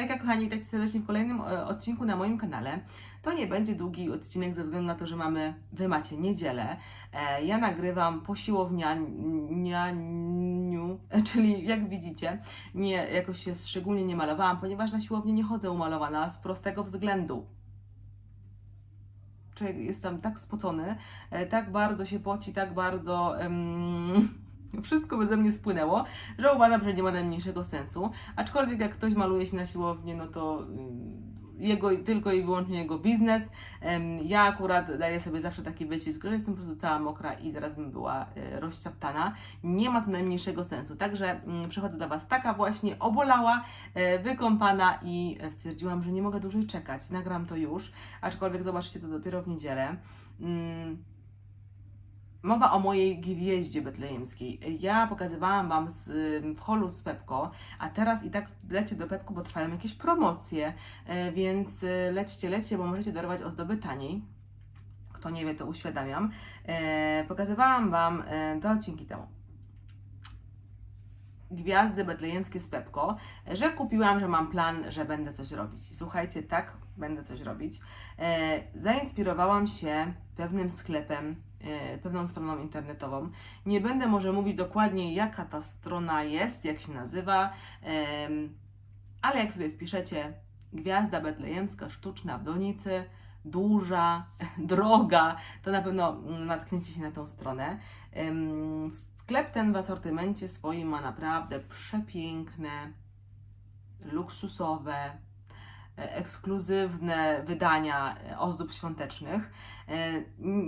hejka kochani, witajcie serdecznie w kolejnym e, odcinku na moim kanale. To nie będzie długi odcinek ze względu na to, że mamy, wy macie niedzielę. E, ja nagrywam po siłownianiu, czyli jak widzicie, nie, jakoś się szczególnie nie malowałam, ponieważ na siłownię nie chodzę umalowana z prostego względu. Człowiek jest tam tak spocony, e, tak bardzo się poci, tak bardzo... wszystko by ze mnie spłynęło, że uważam, że nie ma najmniejszego sensu. Aczkolwiek jak ktoś maluje się na siłownię, no to ym, jego, tylko i wyłącznie jego biznes. Ja akurat daję sobie zawsze taki wycisk, że jestem po prostu cała mokra i zaraz bym była e, rozciaptana. Nie ma to najmniejszego sensu. Także mm, przychodzę do Was taka właśnie obolała, e, wykąpana i e, stwierdziłam, że nie mogę dłużej czekać. Nagram to już, aczkolwiek zobaczycie to dopiero w niedzielę. Mowa o mojej gwieździe betlejemskiej. Ja pokazywałam Wam z, w holu z Pepko, a teraz i tak lecie do Pepku, bo trwają jakieś promocje, e, więc e, lećcie, lećcie, bo możecie dorwać ozdoby taniej. Kto nie wie, to uświadamiam. E, pokazywałam Wam e, dwa odcinki temu gwiazdy betlejemskie z Pepko, że kupiłam, że mam plan, że będę coś robić. Słuchajcie, tak, będę coś robić. E, zainspirowałam się pewnym sklepem, e, pewną stroną internetową. Nie będę może mówić dokładnie, jaka ta strona jest, jak się nazywa, em, ale jak sobie wpiszecie gwiazda betlejemska sztuczna w donicy, duża, droga, to na pewno natkniecie się na tą stronę. Em, Sklep ten w asortymencie swoim ma naprawdę przepiękne, luksusowe, e, ekskluzywne wydania e, ozdób świątecznych. E,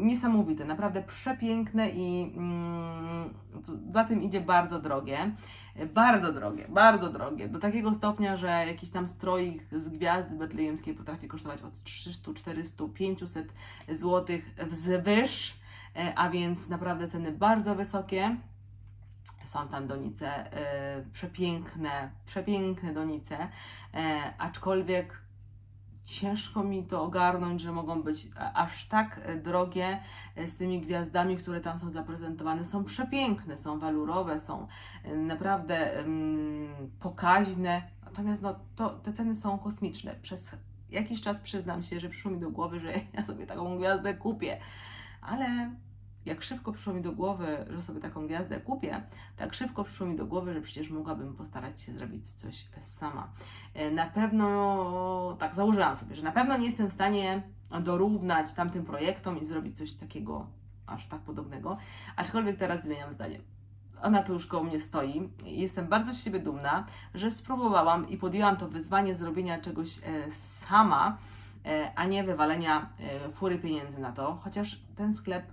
Niesamowite, naprawdę przepiękne i mm, za tym idzie bardzo drogie. Bardzo drogie, bardzo drogie. Do takiego stopnia, że jakiś tam stroik z gwiazdy betlejemskiej potrafi kosztować od 300, 400, 500 zł wzwyż, a więc naprawdę ceny bardzo wysokie. Są tam donice e, przepiękne, przepiękne donice, e, aczkolwiek ciężko mi to ogarnąć, że mogą być aż tak drogie e, z tymi gwiazdami, które tam są zaprezentowane. Są przepiękne, są walurowe, są naprawdę pokaźne, natomiast no, to, te ceny są kosmiczne. Przez jakiś czas przyznam się, że przyszło mi do głowy, że ja sobie taką gwiazdę kupię, ale jak szybko przyszło mi do głowy, że sobie taką gwiazdę kupię, tak szybko przyszło mi do głowy, że przecież mogłabym postarać się zrobić coś sama. E, Na pewno, tak założyłam sobie, że na pewno nie jestem w stanie dorównać tamtym projektom i zrobić coś takiego aż tak podobnego, aczkolwiek teraz zmieniam zdanie. Ona tu już koło mnie stoi. Jestem bardzo z siebie dumna, że spróbowałam i podjęłam to wyzwanie zrobienia czegoś e, sama, e, a nie wywalenia fury pieniędzy na to, chociaż ten sklep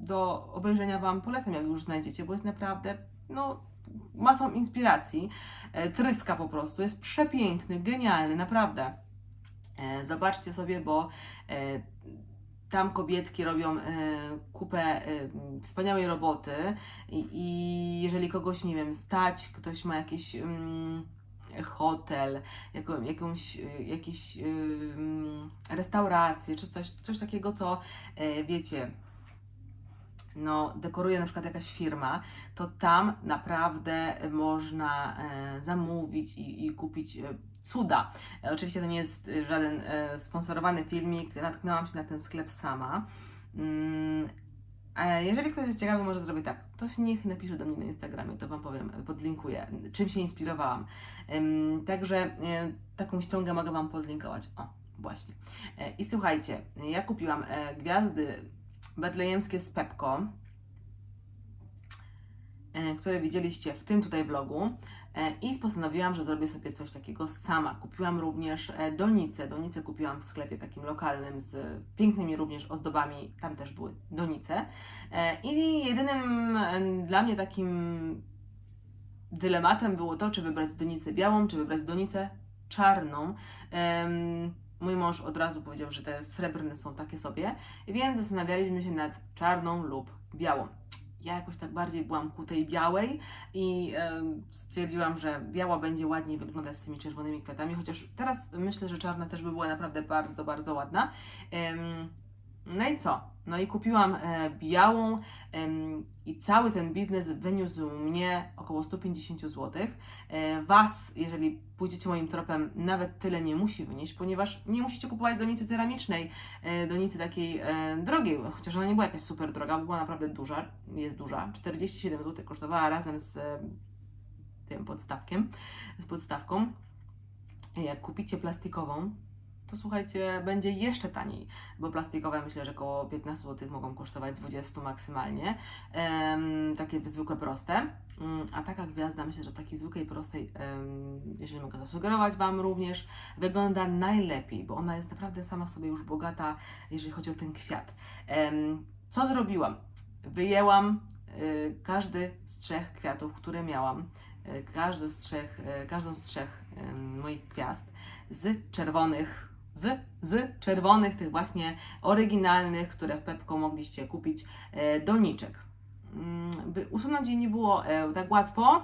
do obejrzenia Wam polecam, jak już znajdziecie, bo jest naprawdę no, masą inspiracji. E, tryska po prostu, jest przepiękny, genialny, naprawdę. E, zobaczcie sobie, bo e, tam kobietki robią kupę wspaniałej roboty i, jeżeli kogoś, nie wiem, stać, ktoś ma jakiś mm, hotel, jako, jakąś, jakieś mm, restaurację, czy coś, coś takiego, co e, wiecie, no, dekoruje na przykład jakaś firma, to tam naprawdę można e, zamówić i, i kupić e, cuda. Oczywiście to nie jest żaden e, sponsorowany filmik, natknęłam się na ten sklep sama. Mm, jeżeli ktoś jest ciekawy, może zrobić tak. To niech napisze do mnie na Instagramie, to Wam powiem, podlinkuję, czym się inspirowałam. Także taką ściągę mogę Wam podlinkować. O, właśnie. I słuchajcie, ja kupiłam gwiazdy betlejemskie z Pepko, e, które widzieliście w tym tutaj vlogu e, i postanowiłam, że zrobię sobie coś takiego sama. Kupiłam również e, donice. Donice kupiłam w sklepie takim lokalnym z pięknymi również ozdobami. Tam też były donice. I jedynym dla mnie takim dylematem było to, czy wybrać donicę białą, czy wybrać donicę czarną. Mój mąż od razu powiedział, że te srebrne są takie sobie, więc zastanawialiśmy się nad czarną lub białą. Ja jakoś tak bardziej byłam ku tej białej i stwierdziłam, że biała będzie ładniej wyglądać z tymi czerwonymi kwiatami, chociaż teraz myślę, że czarna też by była naprawdę bardzo, bardzo ładna. No i co? No i kupiłam e, białą i cały ten biznes wyniósł mnie około 150 zł. E, was, jeżeli pójdziecie moim tropem, nawet tyle nie musi wynieść, ponieważ nie musicie kupować donicy ceramicznej, e, donicy takiej drogiej, chociaż ona nie była jakaś super droga, bo była naprawdę duża, jest duża. 47 zł kosztowała razem z tym podstawkiem, z podstawką. Jak kupicie plastikową, to słuchajcie, będzie jeszcze taniej, bo plastikowe myślę, że około 15 zł mogą kosztować 20 maksymalnie. Em, takie zwykłe, proste. Mm, A taka gwiazda, myślę, że takiej zwykłej, prostej, em, jeżeli mogę zasugerować Wam również, wygląda najlepiej, bo ona jest naprawdę sama w sobie już bogata, jeżeli chodzi o ten kwiat. Em, Co zrobiłam? Wyjęłam y, każdy z trzech kwiatów, które miałam, y, każdy z trzech, y, każdą z trzech moich gwiazd z czerwonych z, z czerwonych, tych właśnie oryginalnych, które w Pepko mogliście kupić, e, doniczek. Mm, By usunąć je nie było e, tak łatwo,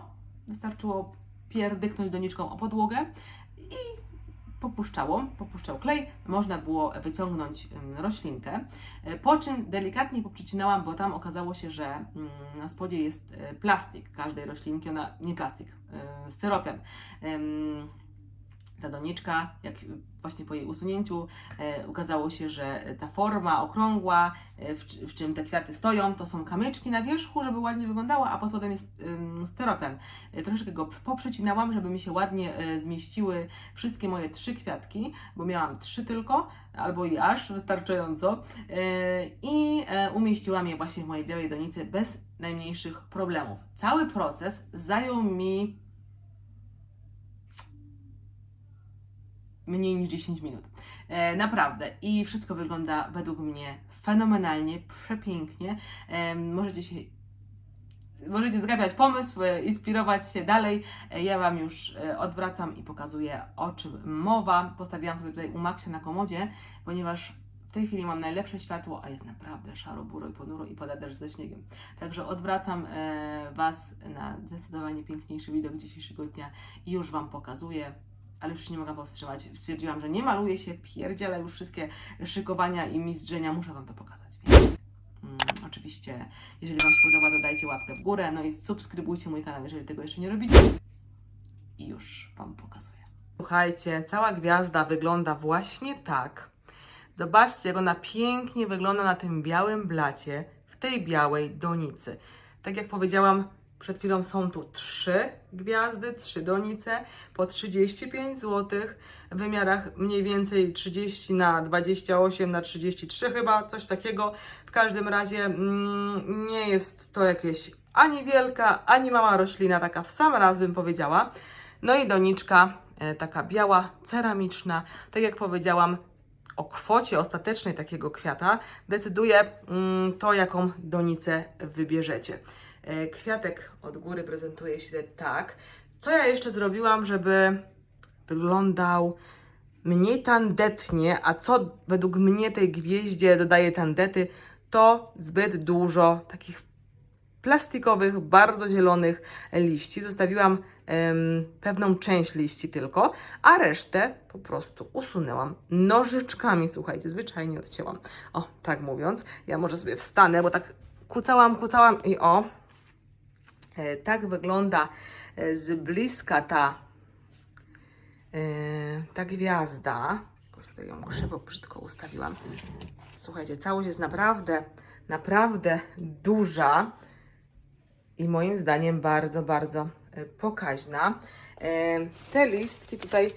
wystarczyło pierdyknąć doniczką o podłogę i popuszczało, popuszczał klej, można było wyciągnąć ym, roślinkę, E, po czym delikatnie poprzycinałam, bo tam okazało się, że mm, na spodzie jest plastik każdej roślinki, ona, nie plastik, styropian. Ta doniczka, jak właśnie po jej usunięciu e, okazało się, że ta forma okrągła, e, w, w czym te kwiaty stoją, to są kamyczki na wierzchu, żeby ładnie wyglądało, a pod spodem jest ym, styropian. E, troszeczkę go poprzecinałam, żeby mi się ładnie e, zmieściły wszystkie moje trzy kwiatki, bo miałam trzy tylko, albo i aż wystarczająco. E, I e, umieściłam je właśnie w mojej białej donicy bez najmniejszych problemów. Cały proces zajął mi mniej niż 10 minut. E, naprawdę. I wszystko wygląda według mnie fenomenalnie, przepięknie. E, możecie się Możecie zgapiać pomysł, e, inspirować się dalej. E, Ja Wam już e, odwracam i pokazuję o czym mowa. Postawiłam sobie tutaj u Maxia na komodzie, ponieważ w tej chwili mam najlepsze światło, a jest naprawdę szaro, buro i ponuro i pada deszcz ze śniegiem. Także odwracam Was na zdecydowanie piękniejszy widok dzisiejszego dnia i już Wam pokazuję ale już się nie mogę powstrzymać. Stwierdziłam, że nie maluję się, pierdzielę już wszystkie szykowania i mizdrzenia, muszę Wam to pokazać. Więc mm, oczywiście, jeżeli Wam się podoba, to dajcie łapkę w górę, no i subskrybujcie mój kanał, jeżeli tego jeszcze nie robicie. I już Wam pokazuję. Słuchajcie, cała gwiazda wygląda właśnie tak. Zobaczcie, jak ona pięknie wygląda na tym białym blacie, w tej białej donicy. Tak jak powiedziałam, przed chwilą są tu trzy gwiazdy, trzy donice po 35 zł w wymiarach mniej więcej 30 na 28 na 33 chyba, coś takiego. W każdym razie mm, nie jest to jakieś ani wielka, ani mała roślina, taka w sam raz bym powiedziała. No i doniczka e, taka biała, ceramiczna, tak jak powiedziałam, o kwocie ostatecznej takiego kwiata decyduje mm, to, jaką donicę wybierzecie. E, Kwiatek od góry prezentuje się tak. Co ja jeszcze zrobiłam, żeby wyglądał mniej tandetnie, a co według mnie tej gwieździe dodaje tandety, to zbyt dużo takich plastikowych, bardzo zielonych liści. Zostawiłam pewną część liści tylko, a resztę po prostu usunęłam nożyczkami. Słuchajcie, zwyczajnie odcięłam. O, tak mówiąc, ja może sobie wstanę, bo tak kucałam, kucałam i o, tak wygląda e, z bliska ta, e, ta gwiazda. Jakoś tutaj ją krzywo, brzydko ustawiłam. Słuchajcie, całość jest naprawdę, naprawdę duża i moim zdaniem bardzo, bardzo e, pokaźna. E, Te listki tutaj,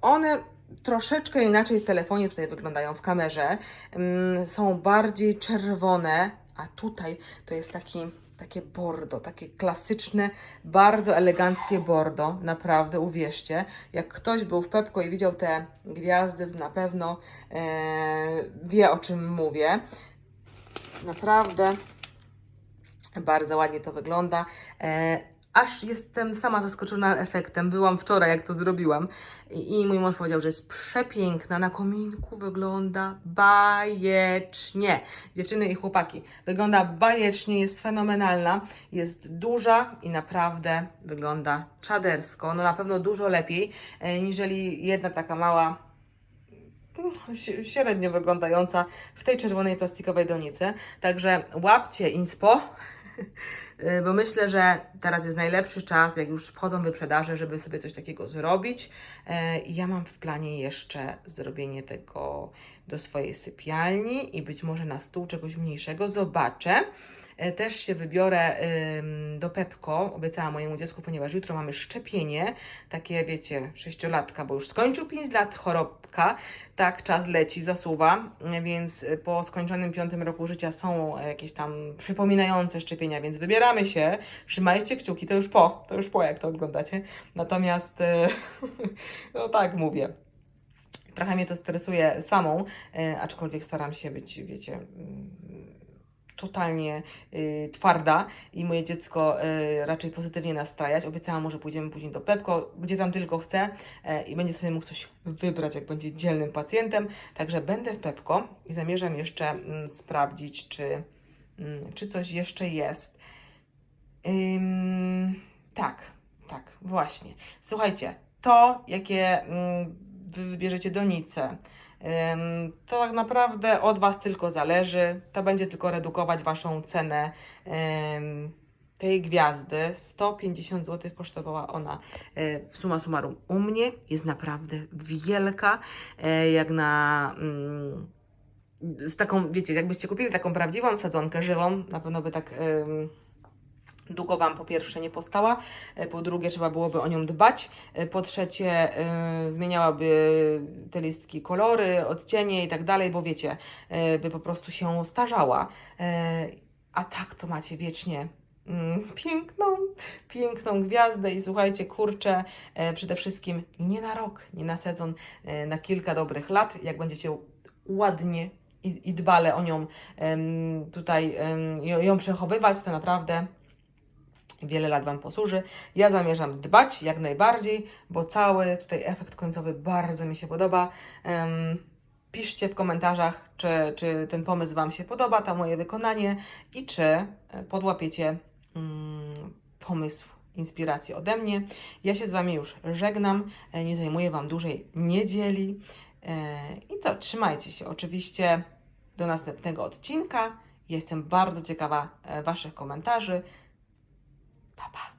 one troszeczkę inaczej w telefonie tutaj wyglądają w kamerze. Mm, Są bardziej czerwone, a tutaj to jest taki, takie bordo, takie klasyczne, bardzo eleganckie bordo. Naprawdę, uwierzcie. Jak ktoś był w Pepko i widział te gwiazdy, na pewno e, wie o czym mówię. Naprawdę bardzo ładnie to wygląda. E, aż jestem sama zaskoczona efektem. Byłam wczoraj, jak to zrobiłam. I, I mój mąż powiedział, że jest przepiękna. Na kominku wygląda bajecznie. Dziewczyny i chłopaki, wygląda bajecznie, jest fenomenalna. Jest duża i naprawdę wygląda czadersko. No na pewno dużo lepiej, e, niżeli jedna taka mała mm, średnio wyglądająca w tej czerwonej plastikowej donicy. Także łapcie inspo, bo myślę, że teraz jest najlepszy czas, jak już wchodzą wyprzedaże, żeby sobie coś takiego zrobić. E, I ja mam w planie jeszcze zrobienie tego do swojej sypialni i być może na stół czegoś mniejszego. Zobaczę. E, Też się wybiorę do Pepko, obiecałam mojemu dziecku, ponieważ jutro mamy szczepienie, takie wiecie, sześciolatka, bo już skończył 5 lat chorobka, tak, czas leci, zasuwa, więc e, po skończonym piątym roku życia są e, jakieś tam przypominające szczepienia, więc wybieramy się, trzymajcie kciuki, to już po, to już po jak to oglądacie, natomiast, e, no tak mówię. Trochę mnie to stresuje samą, e, aczkolwiek staram się być, wiecie, mm, totalnie y, twarda i moje dziecko y, raczej pozytywnie nastrajać. Obiecałam mu, że pójdziemy później do Pepko, gdzie tam tylko chce e, i będzie sobie mógł coś wybrać, jak będzie dzielnym pacjentem. Także będę w Pepko i zamierzam jeszcze mm, sprawdzić, czy, mm, czy coś jeszcze jest. Ym, tak, tak, właśnie. Słuchajcie, to jakie wy wybierzecie donice, ym, to tak naprawdę od Was tylko zależy. To będzie tylko redukować Waszą cenę tej gwiazdy. 150 zł kosztowała ona y, suma summarum u mnie. Jest naprawdę wielka, y, jak na... mm, z taką, wiecie, jakbyście kupili taką prawdziwą sadzonkę żywą, na pewno by tak długo Wam po pierwsze nie postała, e, po drugie trzeba byłoby o nią dbać, e, po trzecie y, zmieniałaby te listki kolory, odcienie i tak dalej, bo wiecie, y, by po prostu się starzała. E, a tak to macie wiecznie mm, piękną, piękną gwiazdę i słuchajcie, kurczę, przede wszystkim nie na rok, nie na sezon, na kilka dobrych lat, jak będziecie ładnie i, i dbale o nią tutaj ją przechowywać, to naprawdę wiele lat Wam posłuży. Ja zamierzam dbać jak najbardziej, bo cały tutaj efekt końcowy bardzo mi się podoba. Em, piszcie w komentarzach, czy, czy ten pomysł Wam się podoba, to moje wykonanie i czy e, podłapiecie mm, pomysł, inspirację ode mnie. Ja się z Wami już żegnam, e, nie zajmuję Wam dłużej niedzieli. E, I co, trzymajcie się oczywiście do następnego odcinka. Jestem bardzo ciekawa Waszych komentarzy. Bye.